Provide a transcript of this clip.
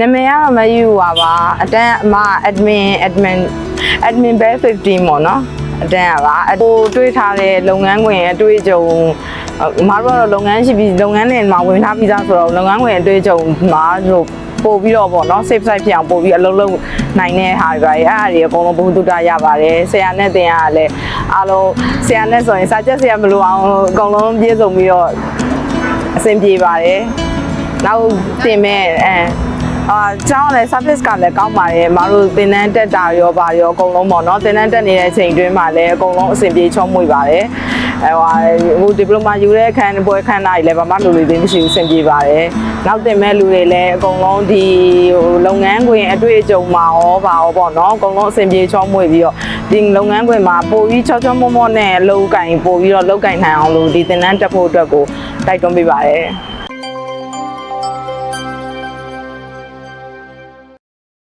နာမည်ကတော့မယူပါပါအတန်းအမ admin admin admin bell 15ပေါ့နော်အတန်းကပါဟိုတွေးထားတဲ့လုပ်ငန်းခွင်အတွေ့အကြုံအမတို့ကတော့လုပ်ငန်းရှိပြီးလုပ်ငန်းတွေမှာဝင်ထားပြီးသားဆိုတော့လုပ်ငန်းခွင်အတွေ့အကြုံမှာတို့ပို့ပြီးတော့ပေါ့နော် safe site ဖြစ်အောင်ပို့ပြီးအလုံးလုံးနိုင်တဲ့ဟာတွေပါအဲ့အရာတွေအကုန်လုံးဘုံတုတရပါတယ်ဆရာနဲ့တင်ရတာလည်းအားလုံးဆရာနဲ့ဆိုရင်စာချက်ဆရာမလိုအောင်အကုန်လုံးပြည့်စုံပြီးတော့အဆင်ပြေပါတယ်နောက်တင်မဲ့အဲအာ ကျောင်းလည်း service ကလည်းကောင်းပါတယ်မတို့သင်တန်းတက်တာရောပါရောအကုန်လုံးပေါ့နော်သင်တန်းတက်နေတဲ့အချိန်တွင်းမှာလည်းအကုန်လုံးအဆင်ပြေချောမွေ့ပါတယ်အဲဟိုဟိုဒီပလိုမာယူတဲ့အခန်းပွဲခန်းသားကြီးလည်းဘာမှလိုလိုသေးမရှိဘူးအဆင်ပြေပါတယ်နောက်တင်မဲ့လူတွေလည်းအကုန်လုံးဒီဟိုလုပ်ငန်းခွင်အတွေ့အကြုံမှာရောပါရောပေါ့နော်အကုန်လုံးအဆင်ပြေချောမွေ့ပြီးတော့ဒီလုပ်ငန်းခွင်မှာပို့ပြီးချောချောမောမောနဲ့အလုပ်ကင်ပို့ပြီးတော့လုပ်ကင်နိုင်အောင်လို့ဒီသင်တန်းတက်ဖို့အတွက်ကိုတိုက်တွန်းပေးပါတယ်